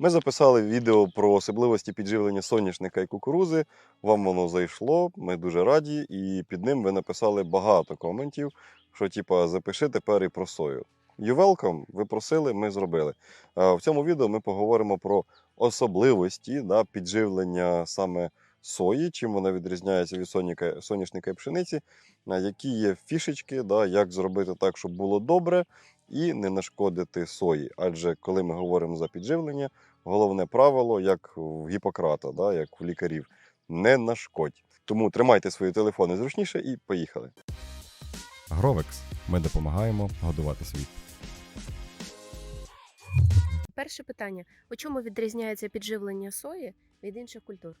Ми записали відео про особливості підживлення соняшника і кукурузи. Вам воно зайшло, ми дуже раді, і під ним ви написали багато коментів, що типа запиши тепер і про сою. You welcome, ви просили, ми зробили. В цьому відео ми поговоримо про особливості да, підживлення саме сої, чим вона відрізняється від соняка, соняшника і пшениці, які є фішечки, да, як зробити так, щоб було добре і не нашкодити сої. Адже коли ми говоримо за підживлення, головне правило, як в Гіппократа, да, як в лікарів, не нашкодь. Тому тримайте свої телефони зручніше і поїхали. Гровекс. Ми допомагаємо годувати світ. Перше питання: у чому відрізняється підживлення сої від інших культур?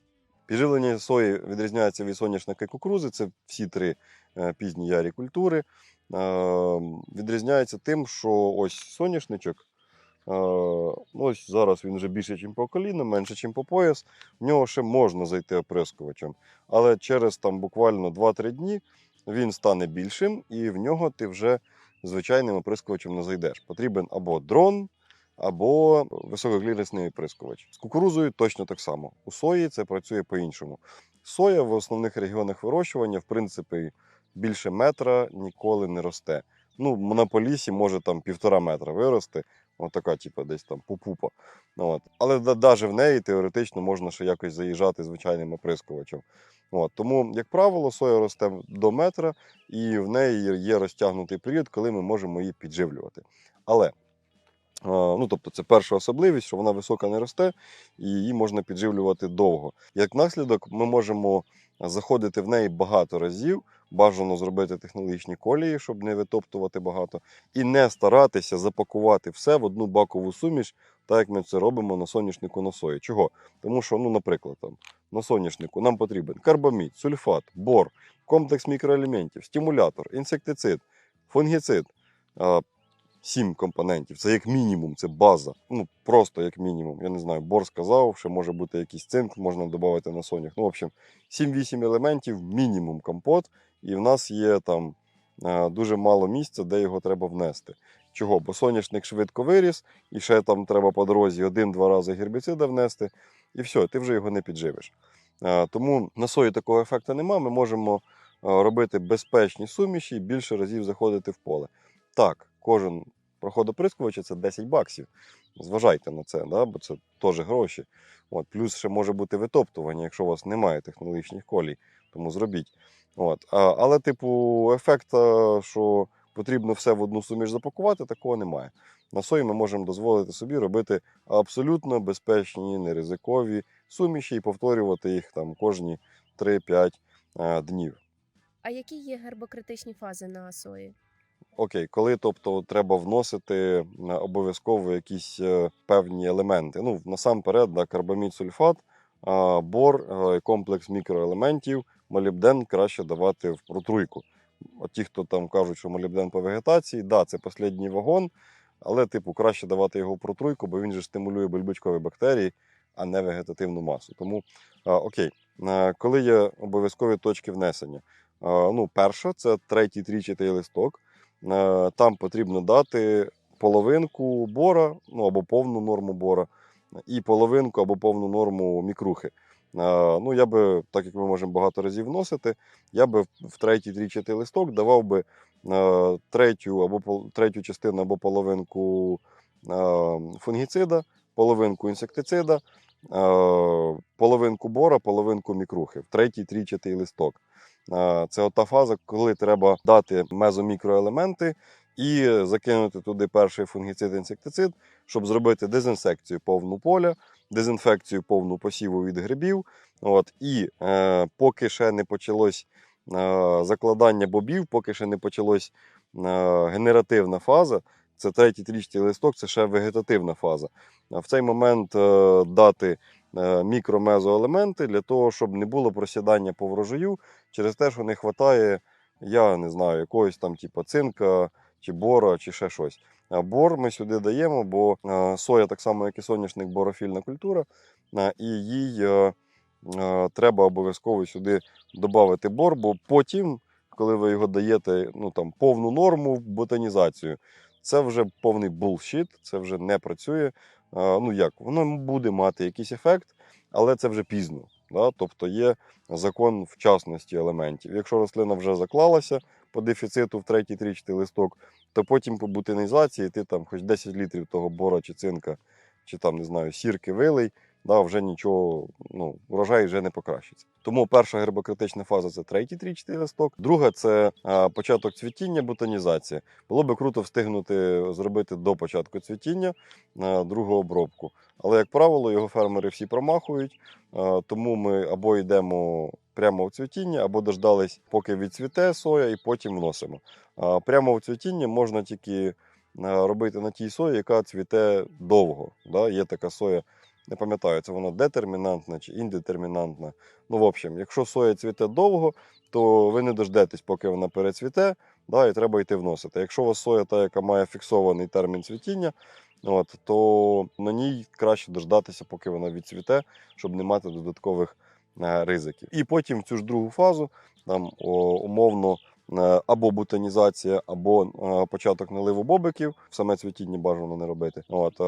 Підживлення сої відрізняється від соняшника і кукурузи. Це всі три е, пізні ярі культури. Е, Відрізняється тим, що ось соняшничок. Е, ну, Ось зараз він вже більше, ніж по коліно, менше, ніж по пояс. В нього ще можна зайти оприскувачем. Але через там буквально 2-3 дні він стане більшим, і в нього ти вже звичайним оприскувачем не зайдеш. Потрібен або дрон, або висококлірісний оприскувач. З кукурузою точно так само. У сої це працює по-іншому. Соя в основних регіонах вирощування, в принципі, більше метра ніколи не росте. Ну, на полісі може там півтора метра вирости, отака, типу, десь там пупупа. От. Але навіть в неї теоретично можна ще якось заїжджати звичайним оприскувачем. От. Тому, як правило, соя росте до метра, і в неї є розтягнутий період, коли ми можемо її підживлювати. Але Ну, тобто, це перша особливість, що вона висока не росте, і її можна підживлювати довго. Як наслідок, ми можемо заходити в неї багато разів, бажано зробити технологічні колії, щоб не витоптувати багато, і не старатися запакувати все в одну бакову суміш, так як ми це робимо на соняшнику на сої. Чого? Тому що, ну, наприклад, там, на соняшнику нам потрібен карбамід, сульфат, бор, комплекс мікроелементів, стимулятор, інсектицид, фунгіцид. Сім компонентів. Це як мінімум, це база. Ну просто як мінімум. Я не знаю, бор сказав, що може бути якийсь цинк, можна додати на сонях. Ну, в общем, 7-8 елементів, мінімум компот, і в нас є там е, дуже мало місця, де його треба внести. Чого? Бо соняшник швидко виріс, і ще там треба по дорозі один-два рази гербіцида внести, і все, ти вже його не підживиш. Е, Тому на сої такого ефекту нема. Ми можемо е, робити безпечні суміші і більше разів заходити в поле. Так, кожен проход оприскувача це 10 баксів. Зважайте на це, да? бо це теж гроші. От. Плюс ще може бути витоптування, якщо у вас немає технологічних колій, тому зробіть. От. А, але, типу, ефекта, що потрібно все в одну суміш запакувати, такого немає. На сої ми можемо дозволити собі робити абсолютно безпечні, неризикові суміші і повторювати їх там кожні 3-5 е, днів. А які є гербокритичні фази на сої? Окей, коли тобто треба вносити е, обов'язково якісь е, певні елементи. Ну, насамперед, да, карбамід, сульфат, бор, е, комплекс мікроелементів, молібден краще давати в протруйку. От ті, хто там кажуть, що молібден по вегетації, да, це останній вагон, але типу краще давати його в протруйку, бо він же стимулює бульбочкові бактерії, а не вегетативну масу. Тому окей, коли є обов'язкові точки внесення. Ну, перша це третій трічатий листок. Е, Там потрібно дати половинку бора, ну або повну норму бора, і половинку або повну норму мікрухи. Е, Ну, я би, так як ми можемо багато разів вносити, я би в- третій трічатий листок давав би е, третю або третю частину або половинку фунгіцида, половинку інсектицида, половинку бора, половинку мікрухи в третій трічатий листок. Е, Це ота фаза, коли треба дати мезомікроелементи і закинути туди перший фунгіцид інсектицид, щоб зробити дезінсекцію повну поля, дезінфекцію повну посіву від грибів. От, і е, поки ще не почалось е, закладання бобів, поки ще не почалось е, генеративна фаза, це третій трічний листок, це ще вегетативна фаза. В цей момент е, дати мікромезоелементи для того, щоб не було просідання по врожаю через те, що не вистачає, я не знаю, якогось там типу цинка чи бора, чи ще щось. А бор ми сюди даємо, бо е, соя, так само, як і соняшник, борофільна культура, е, і їй е, е, треба обов'язково сюди додати бор, бо потім, коли ви його даєте ну, там, повну норму в ботанізацію, це вже повний булшіт, це вже не працює. Ну як, воно буде мати якийсь ефект, але це вже пізно. Да? Тобто є закон вчасності елементів. Якщо рослина вже заклалася по дефіциту в третій трічний листок, то потім по бутинізації ти там хоч 10 літрів того бора чи цинка, чи там, не знаю, сірки вилий, да, вже нічого, ну, врожай вже не покращиться. Тому перша гербокритична фаза це третій трічний листок. Друга це початок цвітіння, бутонізація. Було би круто встигнути зробити до початку цвітіння другу обробку. Але, як правило, його фермери всі промахують, тому ми або йдемо прямо в цвітіння, або дождались, поки відцвіте соя, і потім вносимо. А, Прямо в цвітіння можна тільки робити на тій сої, яка цвіте довго. Да? Є така соя, не пам'ятаю, це вона детермінантна чи індетермінантна. Ну, в общем, якщо соя цвіте довго, то ви не дождетесь, поки вона перецвіте, да, і треба йти вносити. Якщо у вас соя, та, яка має фіксований термін цвітіння, от, то на ній краще дождатися, поки вона відцвіте, щоб не мати додаткових е, ризиків. І потім в цю ж другу фазу, там о, умовно, е, або бутонізація, або е, початок наливу бобиків, саме цвітіння бажано не робити. От,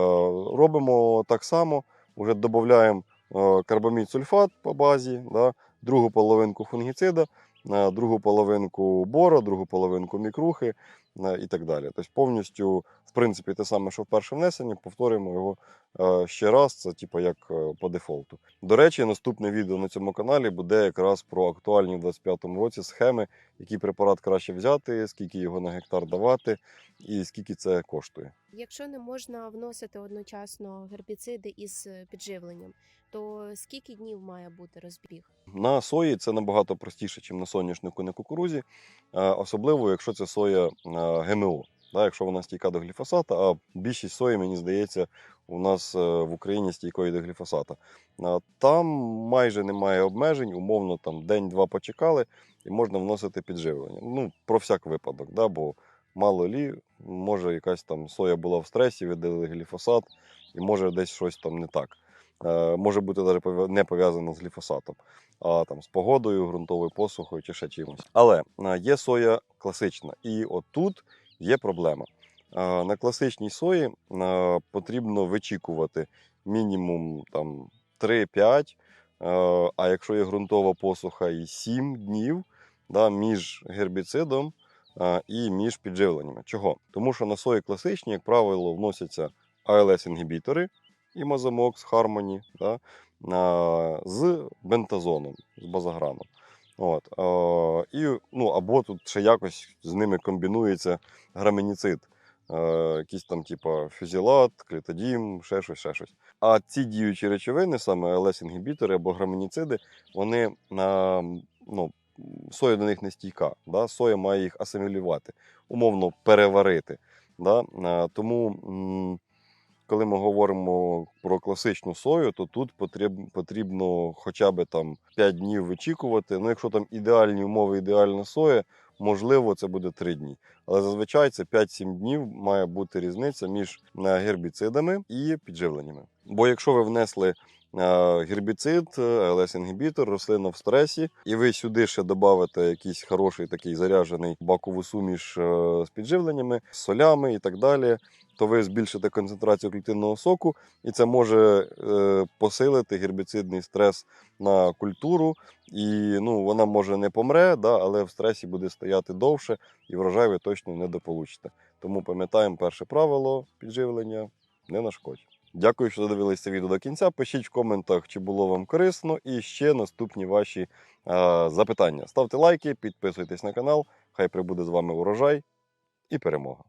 робимо так само, вже додаємо е, карбамід сульфат по базі, да, другу половинку фунгіцида, е, другу половинку бора, другу половинку мікрухи е, і так далі. Тобто повністю, в принципі, те саме, що в перше внесенні, повторюємо його ще раз, це типу як е, по дефолту. До речі, наступне відео на цьому каналі буде якраз про актуальні в 2025 році схеми, який препарат краще взяти, скільки його на гектар давати і скільки це коштує. Якщо не можна вносити одночасно гербіциди із е, підживленням, то скільки днів має бути розбіг? На сої це набагато простіше, ніж на соняшнику на кукурузі, е, особливо якщо це соя е, ГМО. Да, якщо вона стійка до гліфосата, а більшість сої, мені здається, у нас е, в Україні стійкої до гліфосата. Там майже немає обмежень, умовно там день-два почекали і можна вносити підживлення. Ну, про всяк випадок, да, бо мало лі, може якась там соя була в стресі, видали гліфосат, і може десь щось там не так. Е, Може бути навіть не пов'язано з гліфосатом, а там з погодою, ґрунтовою посухою чи ще чимось. Але е, є соя класична, і отут є проблема. На класичній сої потрібно вичікувати мінімум там 3-5, е, а якщо є ґрунтова посуха, і 7 днів да, між гербіцидом е, і між підживленнями. Чого? Тому що на сої класичній, як правило, вносяться АЛС-інгібітори, імазомокс, Хармоні, да, а, з бентазоном, з базаграном. От, а, і, ну, або тут ще якось з ними комбінується граменіцид. Якийсь там, типу, фюзілат, клітодім, ще щось, ще щось. А ці діючі речовини, саме ЛС-інгібітори або граменіциди, вони ну, соя до них не стійка. Да? Соя має їх асимілювати, умовно переварити. Да? Тому, коли ми говоримо про класичну сою, то тут потрібно хоча б там 5 днів вичікувати. Ну, якщо там ідеальні умови, ідеальна соя, можливо, це буде 3 дні. Але зазвичай це 5-7 днів має бути різниця між е, гербіцидами і підживленнями. Бо якщо ви внесли е, гербіцид, ЛС-інгібітор, рослина в стресі, і ви сюди ще додавите якийсь хороший такий заряджений бакову суміш е, з підживленнями, з солями і так далі, то ви збільшите концентрацію клітинного соку, і це може е, посилити гербіцидний стрес на культуру. І ну, вона може не помре, да, але в стресі буде стояти довше, і врожай ви точно не дополучите. Тому пам'ятаємо перше правило підживлення не нашкодь. Дякую, що додивилися відео до кінця. Пишіть в коментах, чи було вам корисно, і ще наступні ваші е, запитання. Ставте лайки, підписуйтесь на канал. Хай прибуде з вами урожай і перемога.